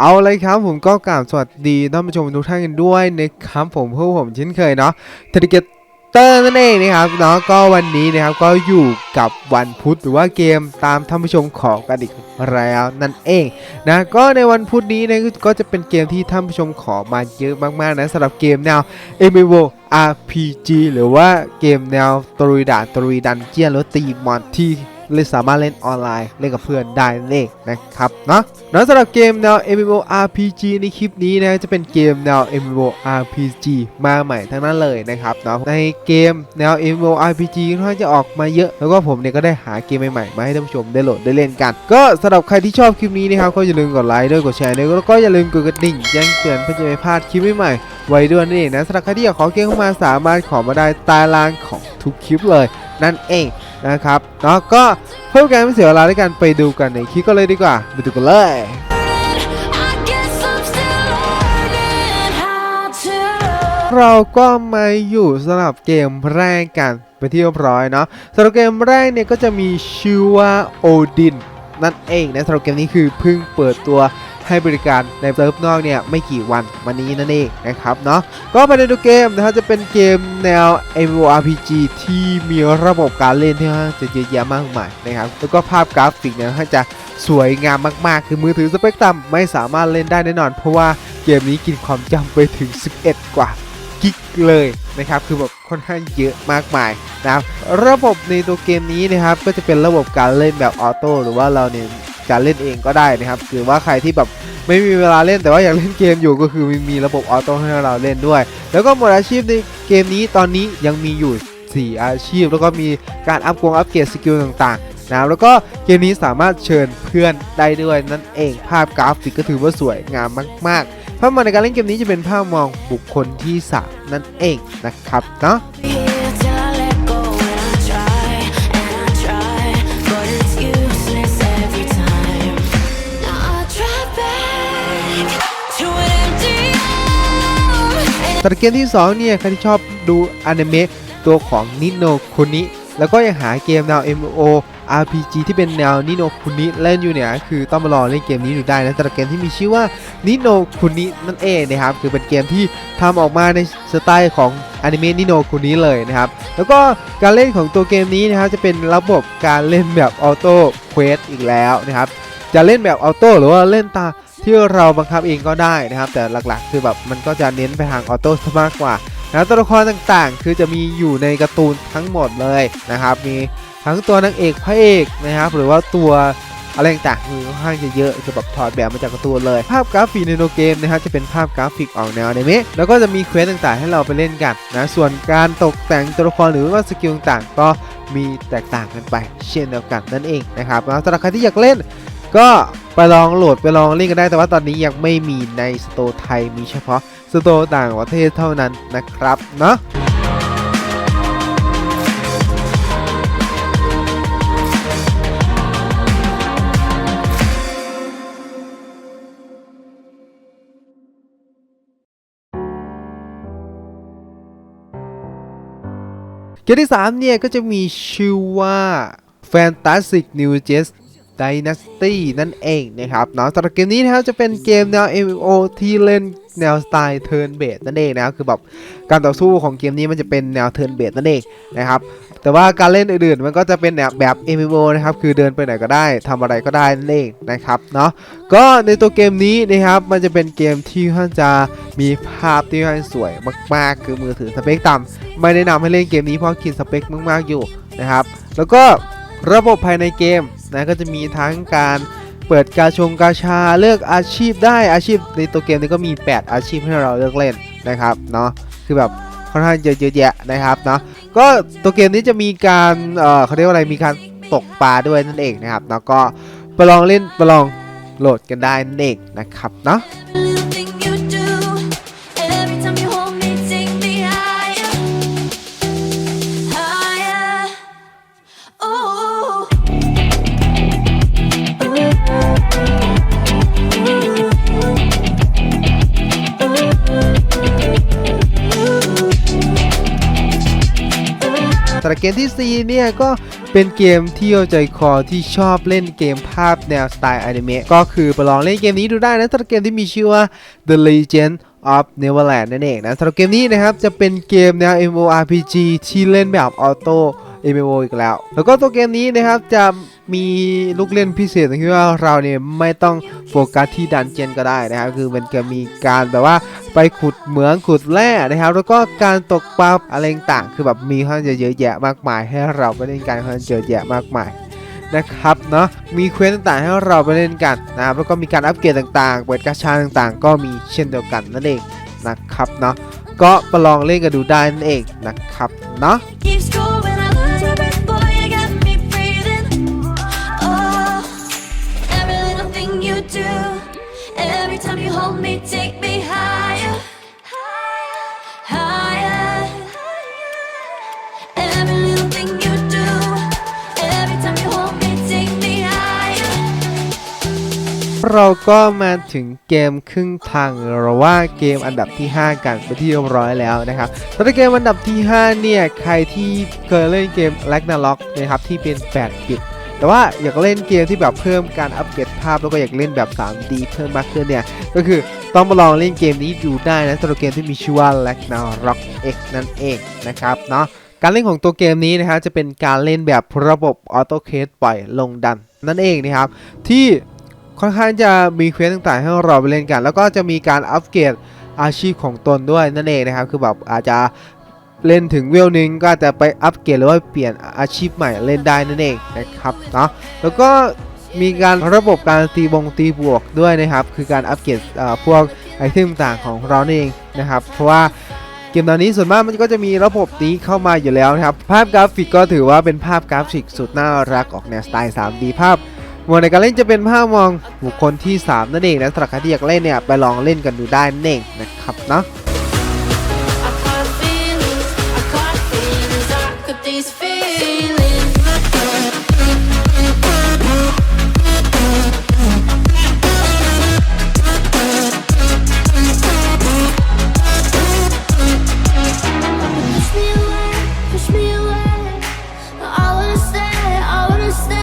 เอาเลยครับผมก็กราบสวัสดีท่านผู้ชมทุกท่านกันด้วยนะครับผมพวกผมเช่นเคยเนาะเทริเกเตอร์นั่นเองนะครับเนาะก็วันนี้นะครับก็อยู่กับวันพุธหรือว่าเกมตามท่านผู้ชมขอกันอีกแล้วนั่นเองนะก็ในวันพุธนี้นะก็จะเป็นเกมที่ท่านผู้ชมขอมาเยอะมากๆนะสำหรับเกมแนว MMO RPG หรือว่าเกมแนวตรุยด่านตรุยดันเจียนหรือตีมอนที่ เลยสามารถเล่นออนไลน์เล่นกับเพื่อนได้นั่นเองนะครับเนาะแล้วสำหรับเกมแนว MMO RPG ในคลิปนี้นะจะเป็นเกมแนว MMO RPG มาใหม่ทั้งนั้นเลยนะครับเนาะในเกมแนว MMO RPG ค่อนข้างจะออกมาเยอะแล้วก็ผมเนี่ยก็ได้หาเกมใหม่ๆมาให้ท่านผู้ชมได้โหลดได้เล่นกัน ก็สำหรับใครที่ชอบคลิปนี้นะครับก็อย่าลืมกดไลค์ด้วยกดแชร์ด้วยแล้วก็อย่าลืมกดกระดิ่งแจ้งเตือนเพื่อจะไม่พลาดคลิปใหม่ๆไว้ด้วยนั่นเองนะสำหรับใครที่อยากขอเกมเข้ามาสามารถขอมาได้ใตารางของทุกคลิปเลย นั่นเอง นะครับเนาะก็เพื่อการไม่เสียเวลาด้วยกันไปดูกันในคลิปก็เลยดีกว่าไปดูกันเลยเราก็มาอยู่สำหรับเกมแรกกันไปนที่เรียบร้อยเนาะสำหรับเกมแรกเนี่ยก็จะมีชื่อว่าโอดินนั่นเองนะสำหรับเกมนี้คือเพิ่งเปิดตัว ให้บริการในเซิร์ฟนอกเนี่ยไม่กี่วันมานี้นั่นเองนะครับเนาะก็ภายในตัวเกมนะครับจะเป็นเกมแนว MMORPG ที่มีระบบการเล่นที่ค่อนข้างจะเยอะแยะมากมายนะครับแล้วก็ภาพกราฟิกเนี่ยค่อนข้จะสวยงามมากๆ คือมือถือสเปกตรัมไม่สามารถเล่นได้แน่นอน เพราะว่าเกมนี้กินความจำไปถึง 11 กว่ากิกเลยนะครับคือแบบค่อนข้างเยอะมากมายนะครับระบบในตัวเกมนี้นะครับก็จะเป็นระบบการเล่นแบบออโต้หรือว่าเราเนี่ย จะเล่นเองก็ได้นะครับหรือว่าใครที่แบบไม่มีเวลาเล่นแต่ว่าอยากเล่นเกมอยู่ก็คือมีระบบออโต้ให้เราเล่นด้วย แล้วก็หมดอาชีพในเกมนี้ตอนนี้ยังมีอยู่ 4 อาชีพ แล้วก็มีการอัพกงอัปเกรดสกิลต่างๆนะครับแล้วก็เกมนี้สามารถเชิญเพื่อนได้ด้วยนั่นเองภาพกราฟิกก็ถือว่าสวยงามมากๆภาพมองในการเล่นเกมนี้จะเป็นภาพมองบุคคลที่ 3 นั่นเองนะครับเนาะ arm. แต่เกมที่ 2 เนี่ยใครที่ชอบดูอนิเมะตัวของนิโนคุนิแล้วก็ยังหาเกมแนว MMO RPG ที่เป็นแนวนิโนคุนิเล่นอยู่เนี่ยคือต้องมาลองเล่นเกมนี้ดูได้นะแต่เกมที่มีชื่อว่านิโนคุนินั่นเองนะครับคือเป็นเกมที่ทำออกมาในสไตล์ของอนิเมะนิโนคุนิเลยนะครับแล้วก็การเล่นของตัวเกมนี้นะครับจะเป็นระบบการเล่นแบบออโต้เควสอีกแล้วนะครับจะเล่นแบบออโต้หรือว่าเล่นตา ที่เราบังคับเองก็ได้นะครับ แต่หลักๆ คือแบบมันก็จะเน้นไปทางออโต้มากกว่านะตัวละครต่างๆ คือจะมีอยู่ในการ์ตูนทั้งหมดเลยนะครับ มีทั้งตัวนางเอกพระเอกนะครับ หรือว่าตัวอะไรต่างๆคือค่อนข้างจะเยอะคือแบบถอดแบบมาจากการ์ตูนเลย ภาพกราฟิกในโนเกมนะครับจะเป็นภาพกราฟิกออกแนวอนิเมะแล้วก็จะมีเควสต่างๆ ให้เราไปเล่นกันนะส่วนการตกแต่งตัวละครหรือว่าสกิลต่างๆ ก็มีแตกต่างกันไป เช่นเดียวกันนั่นเองนะครับแล้วสำหรับใครที่อยากเล่นก็ ไปลองโหลดไปลองเล่นกันได้แต่ว่าตอนนี้ยังไม่มีในสโตร์ไทยมีเฉพาะสโตร์ต่างประเทศเท่านั้นนะครับเนาะเกมที่3เนี่ยก็จะมีชื่อว่า Fantastic New Jet Dynasty นั่นเองนะครับเนาะสำหรับเกมนี้นะครับจะเป็นเกมแนว MMO ที่เล่นแนวสไตล์ Turn Based นั่นเองนะครับคือแบบการต่อสู้ของเกมนี้มันจะเป็นแนว Turn Based นั่นเองนะครับแต่ว่าการเล่นอื่นๆ มันก็จะเป็นแบบแบบ MMO นะครับคือเดินไปไหนก็ได้ทำอะไรก็ได้นั่นเองนะครับเนาะก็ในตัวเกมนี้นะครับมันจะเป็นเกมที่ค่อนจะมีภาพที่ค่อนข้างสวยมากๆ คือมือถือสเปคต่ำไม่แนะนำให้เล่นเกมนี้เพราะกินสเปคมากๆอยู่นะครับแล้วก็ระบบภายในเกม นะก็จะมีทั้งการเปิดกาชงกาชาเลือกอาชีพได้อาชีพในตัวเกมนี้ก็มี 8 อาชีพให้เราเลือกเล่นนะครับเนาะคือแบบค่อนข้างเยอะแยะนะครับเนาะก็ตัวเกมนี้จะมีการเอ่อเขาเรียกว่าอะไรมีการตกปลาด้วยนั่นเองนะครับแล้วก็ไปลองเล่นไปลองโหลดกันได้นั่นเองนะครับเนาะ เกมที่4เนี่ยก็เป็นเกมที่เอาใจคอที่ชอบเล่นเกมภาพแนวสไตล์อนิเมะก็คือไปลองเล่นเกมนี้ดูได้นะสำหรับเกมที่มีชื่อว่า The Legend of Neverland นั่นเองนะสำหรับเกมนี้นะครับจะเป็นเกมแนว MMORPG ที่เล่นแบบออโต้ MMO อีกแล้ว แล้วก็ตัวเกมนี้นะครับจะมีลูกเล่นพิเศษตรงที่ว่าเราเนี่ยไม่ต้องโฟกัสที่ดันเจียนก็ได้นะครับคือมันจะมีการแบบว่าไปขุดเหมืองขุดแร่นะครับ แล้วก็การตกปลาอะไรต่างคือแบบมีค่อนข้างจะเยอะแยะมากมาย ให้เราไปเล่นกันค่อนข้างเยอะแยะมากมายนะครับเนาะมีเควสต่างๆให้เราไปเล่นกันนะครับแล้วก็มีการอัปเกรดต่างๆ เปิดกาชาต่างๆ ก็มีเช่นเดียวกันนั่นเองนะครับเนาะก็มาลองเล่นกันดูได้นั่นเองนะครับเนาะ เราก็มาถึงเกมครึ่งทางหรือว่าเกมอันดับที่ 5 กันไปที่เรียบร้อยแล้วนะครับสำหรับเกมอันดับที่ 5 เนี่ย ใครที่เคยเล่นเกม Ragnarok นะครับที่เป็น 8 บิตแต่ว่าอยากเล่นเกมที่แบบเพิ่มการอัปเกรดภาพแล้วก็อยากเล่นแบบ 3D เพิ่มมากขึ้นเนี่ย ก็คือต้องมาลองเล่นเกมนี้ดูได้นะสำหรับเกมที่มีชื่อว่า Ragnarok X นั่นเองนะครับเนาะการเล่นของตัวเกมนี้นะครับจะเป็นการเล่นแบบระบบออโต้เคสปล่อยลงดันนั่นเองนะครับที่ ค่อนข้างจะมีเควสต่างๆ ให้เราไปเล่นกัน แล้วก็จะมีการอัปเกรดอาชีพของตนด้วยนั่นเองนะครับ คือแบบอาจจะเล่นถึงเวลนึงก็จะไปอัปเกรดหรือว่าเปลี่ยนอาชีพใหม่เล่นได้นั่นเองนะครับเนาะแล้วก็มีการระบบการตีบงตีบวกด้วยนะครับ คือการอัปเกรดเอ่อพวกไอเทมต่างๆของเราเองนะครับ เพราะว่าเกมตอนนี้ส่วนมากมันก็จะมีระบบนี้เข้ามาอยู่แล้วนะครับ ภาพกราฟิกก็ถือว่าเป็นภาพกราฟิกสุดน่ารักออกแนวสไตล์ 3D ภาพ หมดในการเล่นจะเป็นภาพมองบุคคลที่ 3 นั่นเองนะสำหรับใครที่อยากเล่นเนี่ยไปลองเล่นกันดูได้นั่นเองนะครับเนาะ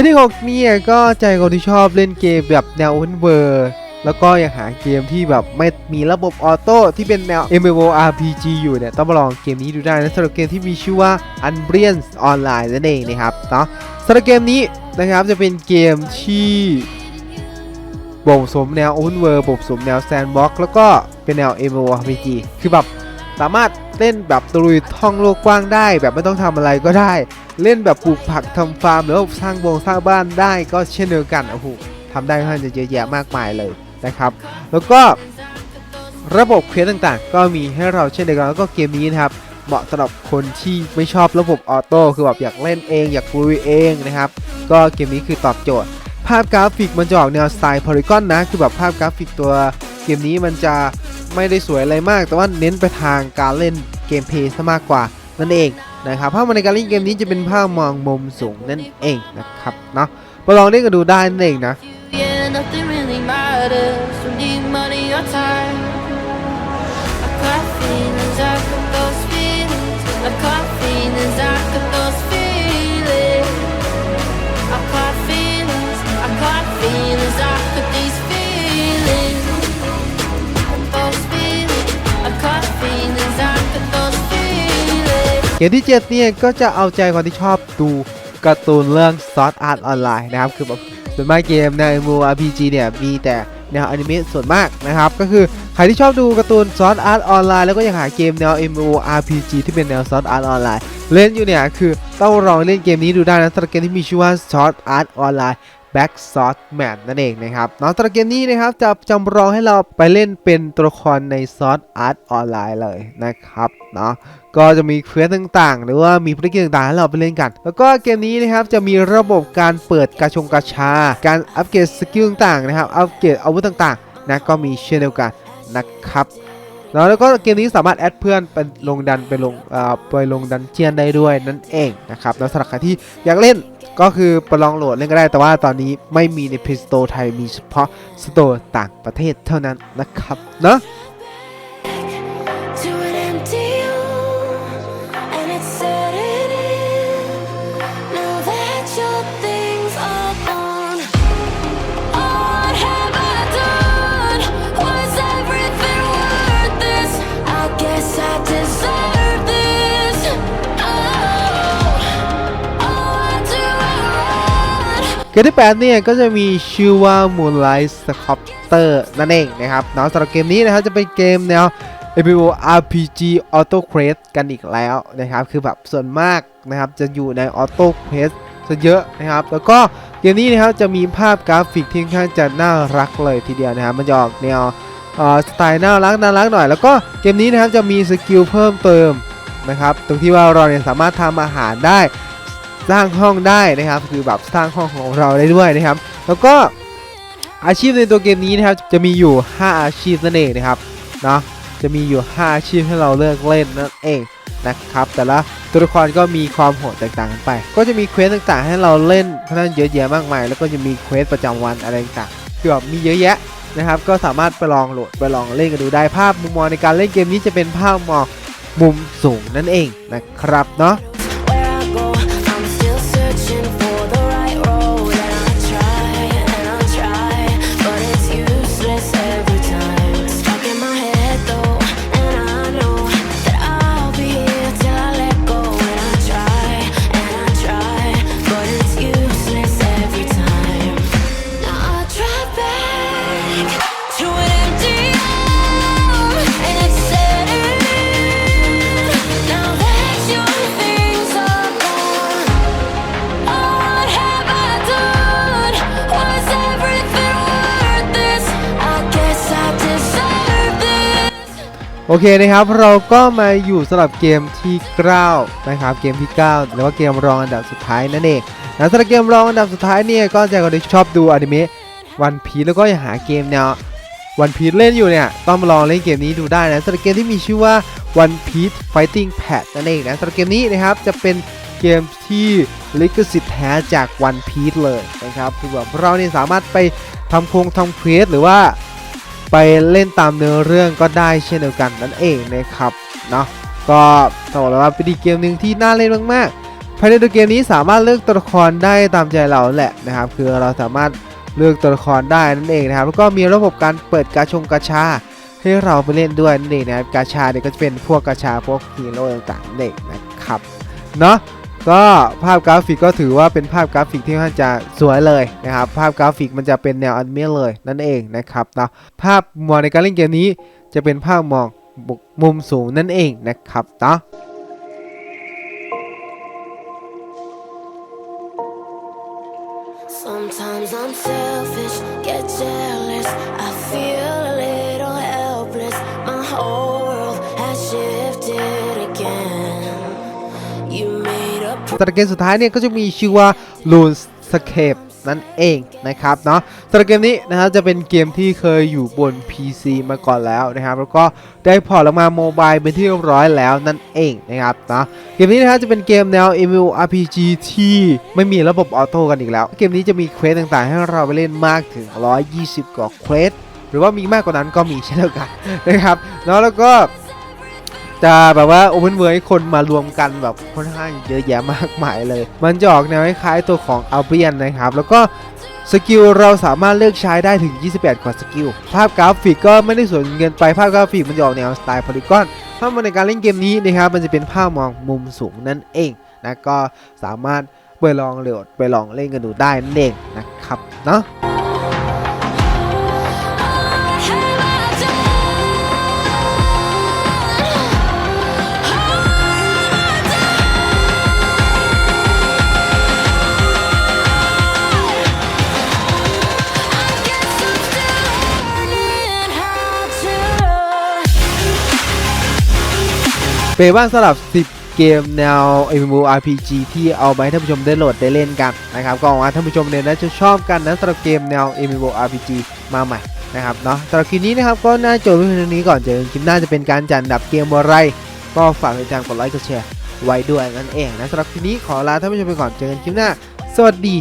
มที่6เนี่ยก็ใจคนที่ชอบเล่นเกมแบบแนว Open World แล้วก็ยังหาเกมที่แบบไม่มีระบบออโต้ที่เป็นแนว MMORPG อยู่เนี่ย ต้องมาลองเกมนี้ดูได้นะสำหรับเกมที่มีชื่อว่า Unbreon Online นั่นเองนะครับเนาะสำหรับเกมนี้นะครับจะเป็นเกมที่บ่งสมแนว Open World บ่งสมแนว Sandbox แล้วก็เป็นแนว MMORPG คือแบบสามารถ เล่นแบบตลุยท่องโลกกว้างได้ แบบไม่ต้องทำอะไรก็ได้ เล่นแบบปลูกผักทำฟาร์มหรือสร้างวงสร้างบ้านได้ก็เช่นเดียวกันโอ้โหทำได้ค่อนข้างจะเยอะแยะมากมายเลยนะครับ แล้วก็ระบบเควสต่างๆ ก็มีให้เราเช่นเดียวกันแล้วก็เกมนี้นะครับเหมาะสำหรับคนที่ไม่ชอบระบบออโต้คือแบบอยากเล่นเอง อยากลุยเองนะครับ ก็เกมนี้คือตอบโจทย์ ภาพกราฟิกมันจะออกแนวสไตล์พาร y กอนนะ คือแบบภาพกราฟิกตัวเกมนี้มันจะ ไม่ได้สวยอะไรมาก แต่ว่าเน้นไปทางการเล่นเกมเพลย์ซะมากกว่านั่นเองนะครับภาพในการเล่นเกมนี้จะเป็นภาพมองมุมสูงนั่นเองนะครับเนาะไปลองเล่นกันดูได้นั่นเองนะ Yeah, nothing really matters. Don't need money or time. เกมที่7เนี่ยก็จะเอาใจคนที่ชอบดูการ์ตูนเรื่อง Sword Art Online นะครับคือแบบส่วนมากเกมแนว MMORPG เนี่ยมีแต่แนวอนิเมะส่วนมากนะครับก็คือใครที่ชอบดูการ์ตูน Sword Art Online แล้วก็อยากหาเกมแนว MMORPG ที่เป็นแนว Sword Art Online เล่นอยู่เนี่ยคือต้องลองเล่นเกมนี้ดูได้นะสำหรับเกมที่มีชื่อว่า Sword Art Online Back Sword Man นั่นเองนะครับเนาะสำหรับเกมนี้นะครับจะจำลองให้เราไปเล่นเป็นตัวละครใน Sword Art Online เลยนะครับเนาะก็จะมีเควสต่างๆ หรือว่ามีภารกิจต่างๆ ให้เราไปเล่นกัน แล้วก็เกมนี้นะครับจะมีระบบการเปิดกาชงกาชา การอัปเกรดสกิลต่างๆนะครับอัปเกรดอาวุธต่างๆนะก็มีเช่นเดียวกันนะครับแล้วก็เกมนี้สามารถแอดเพื่อนเป็นลงดันไปลงไปลงดันเจียนได้ด้วยนั่นเองนะครับแล้วสำหรับใครที่อยากเล่น ก็คือไปลองโหลดเล่นก็ได้แต่ว่าตอนนี้ไม่มีใน Play Store ไทยมีเฉพาะ Store ต่างประเทศเท่านั้นนะครับเนาะ มที่ 8 เนี่ย ก็จะมีชื่อว่า Moonlight Sculptor นั่นเองนะครับเนาะสำหรับเกมนี้นะครับจะเป็นเกมแนว MMORPG Auto Quest กันอีกแล้วนะครับ คือแบบส่วนมากนะครับจะอยู่ใน Auto Quest ซะเยอะนะครับ แล้วก็เกมนี้นะครับจะมีภาพกราฟิกที่ค่อนข้างจะน่ารักเลยทีเดียวนะครับ มันจะออกแนวสไตล์น่ารักน่ารักหน่อย แล้วก็เกมนี้นะครับจะมีสกิลเพิ่มเติมนะครับ ตรงที่ว่าเราเนี่ยสามารถทำอาหารได้ สร้างห้องได้นะครับ คือแบบสร้างห้องของเราได้ด้วยนะครับ แล้วก็อาชีพในตัวเกมนี้นะครับ จะมีอยู่ 5 อาชีพนั่นเองนะครับเนาะจะมีอยู่ 5 อาชีพให้เราเลือกเล่นนั่นเองนะครับ แต่ละตัวละครก็มีความโหดแตกต่างกันไป ก็จะมีเควสต่างๆ ให้เราเล่นค่อนข้างเยอะแยะมากมาย แล้วก็จะมีเควสประจำวันอะไรต่างๆคือแบบมีเยอะแยะนะครับ ก็สามารถไปลองโหลดไปลองเล่นกันดูได้ภาพมุมมองในการเล่นเกมนี้จะเป็นภาพมองมุมสูงนั่นเองนะครับเนาะ โอเคนะครับเราก็มาอยู่สำหรับเกมที่9นะครับเกมที่ 9 หรือว่าเกมรองอันดับสุดท้ายนั่นเองนะสำหรับเกมรองอันดับสุดท้ายเนี่ยก็จะคนที่ชอบดูอนิเมะวันพีแล้วก็อยากหาเกมแนววันพีเล่นอยู่เนี่ยต้องมาลองเล่นเกมนี้ดูได้นะสำหรับเกมที่มีชื่อว่า One Piece Fighting Pad นั่นเองนะสำหรับเกมนี้นะครับจะเป็นเกมที่ลิขสิทธิ์แท้จาก One Piece เลยนะครับคือแบบเราเนี่ยสามารถไปทำโครงทำเควสหรือว่า ไปเล่นตามเนื้อเรื่องก็ได้เช่นเดียวกันนั่นเองนะครับเนาะก็ต้องบอกเลยว่าเป็นอีกเกมหนึ่งที่น่าเล่นมากๆภายในตัวเกมนี้สามารถเลือกตัวละครได้ตามใจเราแหละนะครับคือเราสามารถเลือกตัวละครได้นั่นเองนะครับแล้วก็มีระบบการเปิดกาชงกาชาให้เราไปเล่นด้วยนั่นเองนะครับกาชาเนี่ยก็จะเป็นพวกกาชาพวกฮีโร่ต่างๆนั่นเองนะครับเนาะ ก็ภาพกราฟิกก็ถือว่าเป็นภาพกราฟิกที่ค่อนข้างจะสวยเลยนะครับภาพกราฟิกมันจะเป็นแนวอนิเมะเลยนั่นเองนะครับนะภาพมองในการเล่นเกมนี้จะเป็นภาพมองมุมสูงนั่นเองนะครับนะ สำหรับเกมสุดท้ายเนี่ยก็จะมีชื่อว่า RuneScape นั่นเองนะครับเนาะสำหรับเกมนี้นะครับจะเป็นเกมที่เคยอยู่บน PC มาก่อนแล้วนะครับ แล้วก็ได้พอร์ตลงมาโมบายเป็นที่เรียบร้อยแล้วนั่นเองนะครับเนาะเกมนี้นะครับจะเป็นเกมแนว MMORPG ที่ไม่มีระบบออโต้กันอีกแล้ว เกมนี้จะมีเควสต่างๆ ให้เราไปเล่นมากถึง 120 กว่าเควสหรือว่ามีมากกว่านั้นก็มีเช่นเดียวกันนะครับเนาะแล้วก็ จะแบบว่าโอเพนเวิร์ให้คนมารวมกันแบบค่อนข้างเยอะแยะมากมายเลย มันจะออกแนวคล้ายตัวของอัลเบียนนะครับ แล้วก็สกิลเราสามารถเลือกใช้ได้ถึง 28 กว่าสกิล ภาพกราฟิกก็ไม่ได้สวยเกินไป ภาพกราฟิกมันจะออกแนวสไตล์โพลีกอนถ้ามาในการเล่นเกมนี้นะครับ มันจะเป็นภาพมองมุมสูงนั่นเองนะก็สามารถไปลองโหลดไปลองเล่นกันดูได้นั่นเองนะครับเนาะ เป็นบ้างสำหรับ 10 เกมแนว MMORPG ที่เอามาให้ท่านผู้ชมได้โหลดได้เล่นกันนะครับก็หวังว่าท่านผู้ชมเนี่ยน่าจะชอบกันนะสำหรับเกมแนว MMORPG มาใหม่นะครับเนาะสำหรับคลิปนี้นะครับก็น่าจบเพียงเท่านี้ก่อนเจอกันคลิปหน้าจะเป็นการจัดอันดับเกมอะไร ก็ฝากติดตามกดไลค์กดแชร์ไว้ด้วยนั่นเองนะสำหรับคลิปนี้ขอลาท่านผู้ชมไปก่อนเจอกันคลิปหน้า สวัสดี